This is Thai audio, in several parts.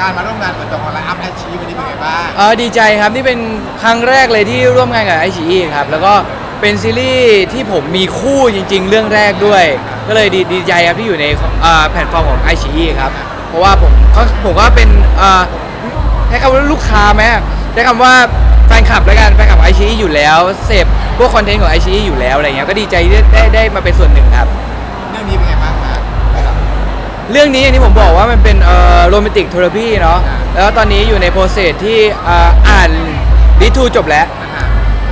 การมาร่วมงานเปิดตัวของไลน์อัพแอชีวันนี้เป็นไงบ้าง เออดีใจครับนี่เป็นครั้งแรกเลยที่ร่วมงานกับไอชีครับแล้วก็เป็นซีรีส์ที่ผมมีคู่จริง ๆ เรื่องแรกด้วย ก็เลยดีดีใจครับที่อยู่ในอ่าแพลตฟอร์มของไอชีครับเพราะว่าผมก็ผมก็เป็นอ่าใช้คำว่าลูกค้าไหมใช้คำว่าแฟนคลับแล้วกันแฟนคลับไอชีอยู่แล้วเสพพวกคอนเทนต์ของไอชีอยู่แล้วอะไรเงี้ยก็ดีใจที่ได้ได้มาเป็นส่วนหนึ่งครับ เรื่องนี้เป็นไงบ้างมา เรื่องนี้อย่างที่ผมบอกว่ามันเป็นเอ่อโรแมนติกเทอราพีเนาะอ่าแล้วตอนนี้อยู่ในโปรเซสที่อ่าอ่านดิทูจบแล้ว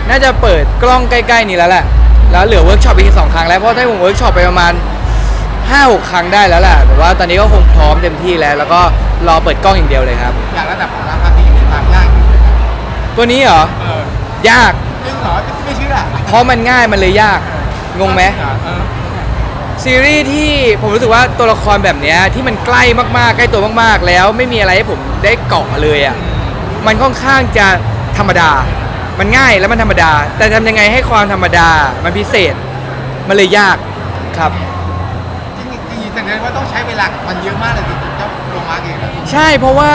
น่าจะเปิดกล้องใกล้ๆนี้แล้วแหละ แล้วเหลือเวิร์กช็อปอีกสองครั้งแล้ว เพราะถ้าผมเวิร์กช็อปไปประมาณ5-6ครั้งได้แล้วแหละแต่ว่าตอนนี้ก็คงพร้อมเต็มที่แล้ว แล้วก็รอเปิดกล้องอย่างเดียวเลยครับ อย่างระดับของราคาที่มีความยากอยู่เลยนะตัวนี้เหรอ เออยาก จริงเหรอไม่เชื่อเพราะมันง่ายมันเลยยาก งงไหม เออ ซีรีส์ที่ผมรู้สึกว่าตัวละครแบบเนี้ยที่มันใกล้มากๆ ใกล้ตัวมากๆ แล้วไม่มีอะไรให้ผมได้เกาะเลยอะมันค่อนข้างจะธรรมดา มันง่ายแล้วมันธรรมดา แต่ทำยังไงให้ความธรรมดามันพิเศษ มันเลยยากครับ จริงๆจริงๆแสดงว่าต้องใช้เวลากับมันเยอะมากเลยจริงๆเจ้าโรมาร์กเองอะใช่เพราะว่า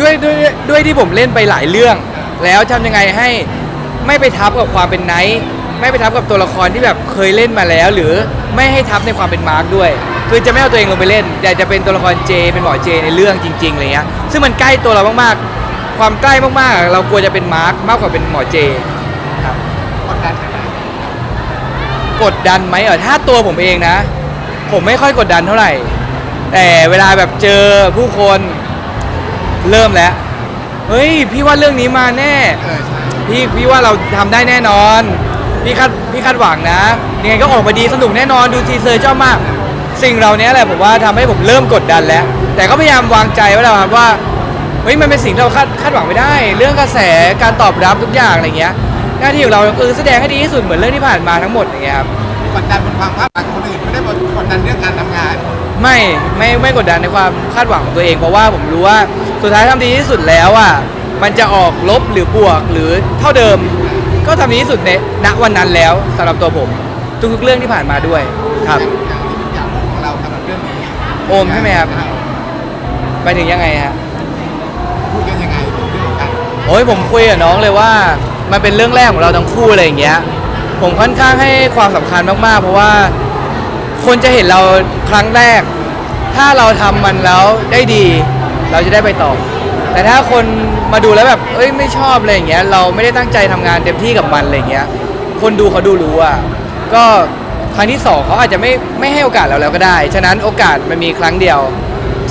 ด้วยด้วยด้วยที่ผมเล่นไปหลายเรื่อง แล้วทำยังไงให้ไม่ไปทับกับความเป็นไนท์ ไม่ไปทับกับตัวละครที่แบบเคยเล่นมาแล้ว หรือไม่ให้ทับในความเป็นมาร์คด้วย คือจะไม่เอาตัวเองลงไปเล่น แต่จะเป็นตัวละครเจเป็นหมอเจในเรื่องจริงๆอะไรเงี้ยซึ่งมันใกล้ตัวเรามากๆ ความใกล้มากๆ เรากลัวจะเป็นมาร์คมากกว่าเป็นหมอเจครับกดดันไหมกดดันไหมเออถ้าตัวผมเองนะ ผมไม่ค่อยกดดันเท่าไหร่ แต่เวลาแบบเจอผู้คนเริ่มแล้วเฮ้ยพี่ว่าเรื่องนี้มาแน่เออใช่พี่พี่ว่าเราทำได้แน่นอน พี่คาดพี่คาดหวังนะยังไงก็ออกมาดีสนุกแน่นอนดูทีเซอร์ชอบมาก สิ่งเหล่านี้แหละผมว่าทำให้ผมเริ่มกดดันแล้ว แต่ก็พยายามวางใจไว้แล้วครับว่าเฮ้ยมันเป็นสิ่งที่เราคาดคาดหวังไม่ได้ เรื่องกระแสการตอบรับทุกอย่างอะไรเงี้ย หน้าที่ของเราคือแสดงให้ดีที่สุดเหมือนเรื่องที่ผ่านมาทั้งหมดอย่างเงี้ยครับกดดันบนความคาดหวังของคนอื่นไม่ได้กดดันเรื่องการทำงาน ไม่ไม่ไม่กดดันในความคาดหวังของตัวเองเพราะว่าผมรู้ว่าสุดท้ายทำดีที่สุดแล้วอะมันจะออกลบหรือบวกหรือเท่าเดิม ก็ทำดีที่สุดในณวันนั้นแล้วสำหรับตัวผม ทุกๆเรื่องที่ผ่านมาด้วยครับ อย่างที่อย่างของเราสำหรับเรื่องนี้โอมใช่ไหมครับ ไปถึงยังไงฮะ พูดกันยังไงถึงเรื่องของการโอ้ยผมคุยกับน้องเลยว่ามันเป็นเรื่องแรกของเราทั้งคู่อะไรอย่างเงี้ย ผมค่อนข้างให้ความสำคัญมากๆ เพราะว่าคนจะเห็นเราครั้งแรก ถ้าเราทำมันแล้วได้ดี เราจะได้ไปต่อ แต่ถ้าคน มาดูแล้วแบบ เอ้ยไม่ชอบอะไรอย่างเงี้ย เราไม่ได้ตั้งใจทำงานเต็มที่กับมันอะไรอย่างเงี้ย คนดูเขาดูรู้อะ ก็ครั้งที่สองเขาอาจจะไม่ไม่ให้โอกาสเราแล้วก็ได้ ฉะนั้นโอกาสมันมีครั้งเดียว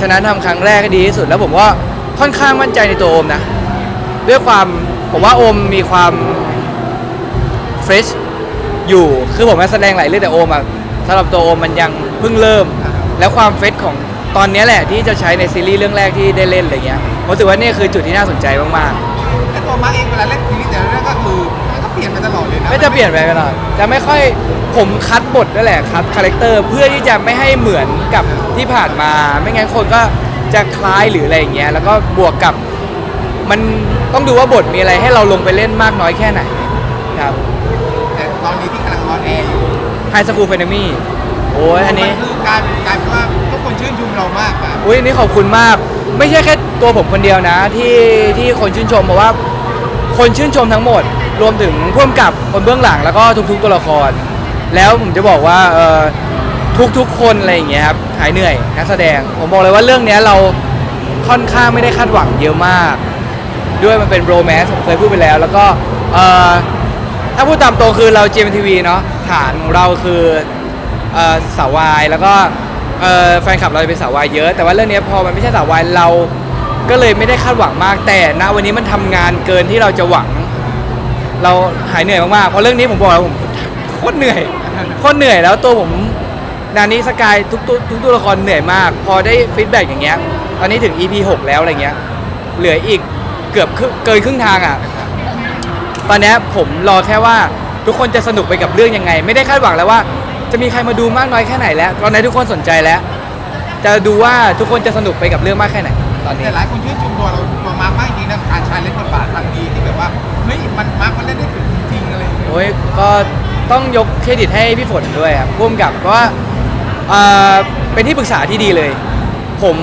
ฉะนั้นทำครั้งแรกให้ดีที่สุด แล้วผมก็ค่อนข้างมั่นใจในตัวโอมนะ ด้วยความผมว่าโอมมีความเฟรชอยู่ คือผมมาแสดงหลายเรื่องแต่โอมอะสำหรับตัวโอมมันยังเพิ่งเริ่ม แล้วความเฟรชของ ตอนเนี้ยแหละที่จะใช้ในซีรีส์เรื่องแรกที่ได้เล่นอะไรเงี้ยผมรู้สึกว่านี่คือจุดที่น่าสนใจมากแต่ตัวมาร์กเองเวลาเล่นซีรีส์แต่ละเรื่องก็คือมันก็เปลี่ยนไปตลอดเลยๆนะไม่จะเปลี่ยนไปตลอดจะไม่ค่อยผมคัดบทนั่นแหละคัดคาแรคเตอร์เพื่อที่จะไม่ให้เหมือนกับที่ผ่านมา ไม่งั้นคนก็จะคล้ายหรืออะไรอย่างเงี้ยแล้วก็บวกกับมันต้องดูว่าบทมีอะไรให้เราลงไปเล่นมากน้อยแค่ไหนครับแต่ตอนนี้ที่กำลังออนแอร์อยู่ไฮสคูลเฟนมี่โอ้ยอันนี้มัคือกลายเป็นกลาย มากอะอุ้ยนนี้ขอบคุณมาก ไม่ใช่แค่ตัวผมคนเดียวนะ ที่ที่คนชื่นชมเพราะว่า คนชื่นชมทั้งหมด รวมถึงพ่วงกับคนเบื้องหลังแล้วก็ทุกๆตัวละคร แล้วผมจะบอกว่าเออทุกๆคนอะไรอย่างเงี้ยครับหายเหนื่อยนักแสดง ผมบอกเลยว่าเรื่องเนี้ยเราค่อนข้างไม่ได้คาดหวังเยอะมาก ด้วยมันเป็นโรแมนต์ผมเคยพูดไปแล้ว แล้วก็เอ่อถ้าพูดตามตรงคือเรา GMTV เนาะฐานของเราคือเอ่อสาววายแล้วก็ เอ่อแฟนคลับเราจะเป็นสาววายเยอะ แต่ว่าเรื่องเนี้ยพอมันไม่ใช่สาววายเรา ก็เลยไม่ได้คาดหวังมาก แต่ณวันนี้มันทำงานเกินที่เราจะหวัง เราหายเหนื่อยมากๆเพราะเรื่องนี้ผมบอกแล้วผมโคตรเหนื่อยโคตรเหนื่อยแล้วตัวผมนานี้สกายทุกตัวทุกตัวละครเหนื่อยมาก พอได้ฟีดแบ็กอย่างเงี้ยตอนนี้ถึง EP 6 แล้วอะไรเงี้ยเหลืออีกเกือบครึ่งเกินครึ่งทางอะ ตอนเนี้ยผมรอแค่ว่าทุกคนจะสนุกไปกับเรื่องยังไง ไม่ได้คาดหวังแล้วว่า จะมีใครมาดูมากน้อยแค่ไหนแล้ว ตอนนี้ทุกคนสนใจแล้ว จะดูว่าทุกคนจะสนุกไปกับเรื่องมากแค่ไหน ตอนนี้ แต่หลายคนชื่นชมตัวเราตัวมาร์กมากจริงนะการชาเลนจ์บทบาทครั้งนี้ที่แบบว่าเฮ้ยมันมาร์กมันเล่นได้ถึงจริงๆอะไรอย่างเงี้ยโอ้ยก็ต้องยกเครดิตให้พี่ฝนด้วยครับร่วมกับเพราะว่าเอ่อเป็นที่ปรึกษาที่ดีเลย ผม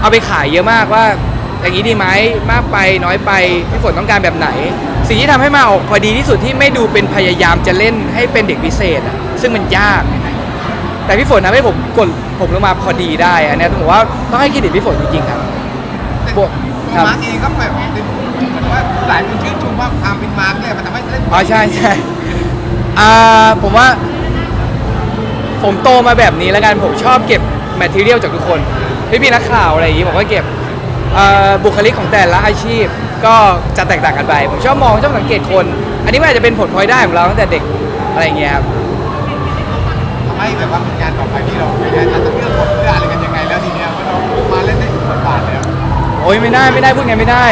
เอาไปขายเยอะมากว่าอย่างนี้ดีไหมมากไปน้อยไปพี่ฝนต้องการแบบไหน สิ่งที่ทำให้มาออกพอดีที่สุดที่ไม่ดูเป็นพยายามจะเล่นให้เป็นเด็กพิเศษอะซึ่งมันยาก แต่พี่ฝนทำให้ผมกดผมลงมาพอดีได้อันเนี้ยต้องบอกว่าต้องให้เครดิตพี่ฝนจริงๆครับแต่บตัววกครับมาร์กเองก็แบบเป็นเหมือนว่าหลายคนชื่นชมว่าความเป็นมาร์กเนี่ยมันทำให้เล่นอ๋อใช่ใช่อ่าผมว่า ผมโตมาแบบนี้แล้วกันผมชอบเก็บแมทเทียลจากทุกคนพี่พี่ๆนักข่าวอะไรอย่างนี้ผมก็เก็บอ่าบุคลิกของแต่ละอาชีพ ก็จะแตกต่างกันไป ผมชอบมองชอบสังเกตคน อันนี้มันอาจจะเป็นผลพลอยได้ของเราตั้งแต่เด็กอะไรอย่างเงี้ยครับทำให้แบบว่าผลงานต่อไปที่เราไปได้อาจจะเลือกบทเลือกอะไรกันยังไงแล้วทีเนี้ยว่าเรามาเล่นได้ทุกบทบาทแล้วโอ้ยไม่ได้ไม่ได้พูดไงไม่ได้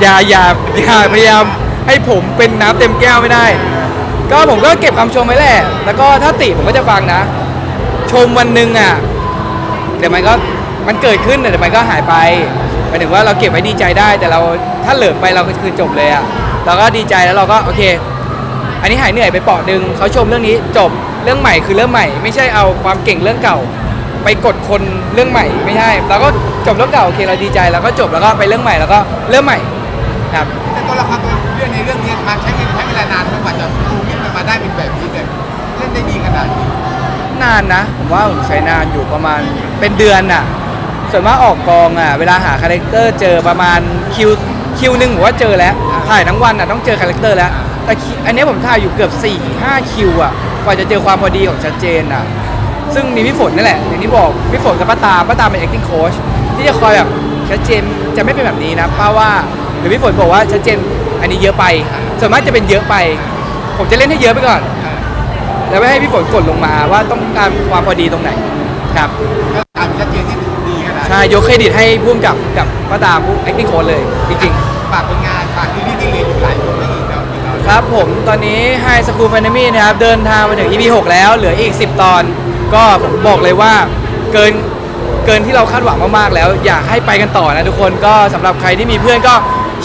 อย่าอย่าอย่าพยายามให้ผมเป็นน้ำเต็มแก้วไม่ได้ ก็ผมก็เก็บคำชมไว้แหละ แล้วก็ถ้าติผมก็จะฟังนะ ชมวันหนึ่งอะ เดี๋ยวมันก็มันเกิดขึ้นแต่เดี๋ยวมันก็หายไป หมายถึงว่าเราเก็บไว้ดีใจได้ แต่เราถ้าเหลิกไปเราก็คือจบเลยอะเราก็ดีใจแล้วเราก็โอเค อันนี้หายเหนื่อยไปเปาะหนึ่งเขาชมเรื่องนี้จบเรื่องใหม่คือเรื่องใหม่ ไม่ใช่เอาความเก่งเรื่องเก่า ไปกดคนเรื่องใหม่ ไม่ใช่เราก็จบเรื่องเก่าโอเคเราดีใจแล้วก็จบแล้วก็ไปเรื่องใหม่แล้วก็เริ่มใหม่ครับแต่ตัวละครตัวเรื่องในเรื่องนี้มาร์คใช้เวลาใช้เวลานานมากกว่าจะฟูขึ้นมาได้เป็นแบบนี้แบบเล่นได้ดีขนาดนี้นานนะ ผมว่าผมใช้นานอยู่ประมาณเป็นเดือนน่ะ ส่วนมากออกกองอะเวลาหาคาแรคเตอร์เจอประมาณคิวคิวหนึ่งผมว่าเจอแล้วถ่ายทั้งวันอะต้องเจอคาแรคเตอร์แล้วแต่คิอันนี้ผมถ่ายอยู่เกือบ 4 5 คิวอะกว่าจะเจอความพอดีของชัดเจนอะซึ่งมีพี่ฝนนี่แหละอย่างที่บอกพี่ฝนกับป้าตาป้าตาเป็น acting coach ที่จะคอยแบบชัดเจนจะไม่เป็นแบบนี้นะป้าว่าหรือพี่ฝนบอกว่าชัดเจนอันนี้เยอะไป ส่วนมากจะเป็นเยอะไป ผมจะเล่นให้เยอะไปก่อน แล้วไม่ให้พี่ฝนกดลงมาว่าต้องการความพอดีตรงไหนครับ ใช่ยกเครดิตให้พุ่มกับกับป้าตามผู้ acting coach เลย จริง ฝากผลงานฝากที่นี่ที่เรียนอยู่หลายคนไม่อีกแล้วอีกแล้วๆ ครับผมตอนนี้ High School f a n a m y นะครับ เดินทางมาถึง EP 6 แล้ว เหลืออีก 10 ตอน ก็ผมบอกเลยว่าเกินเกินที่เราคาดหวังมาก ๆ แล้วอยากให้ไปกันต่อนะทุกคนก็สำหรับใครที่มีเพื่อนก็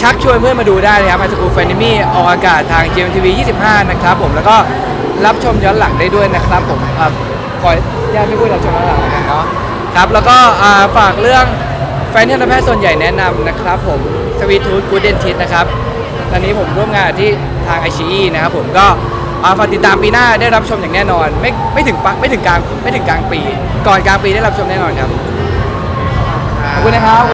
ชักชวนเพื่อนมาดูได้นะครับ High School f a n a m y ออกอากาศทาง GMTV 25 นะครับผมแล้วก็รับชมย้อนหลังได้ด้วยนะครับผมครับขออนุญาตไม่พูดรับชมย้อนหลังแล้วกันเนาะ ครับแล้วก็ฝากเรื่องแฟนทันตแพทย์ส่วนใหญ่แนะนำนะครับผมสวีทูดกูเดนทิสนะครับตอนนี้ผมร่วมงานที่ทางไอชีนะครับผมก็ฝากติดตามปีหน้าได้รับชมอย่างแน่นอน ไม่ไม่ถึงปะไม่ถึงกลางไม่ถึงกลางปี ก่อนกลางปีได้รับชมแน่นอนครับขอบคุณนะครับ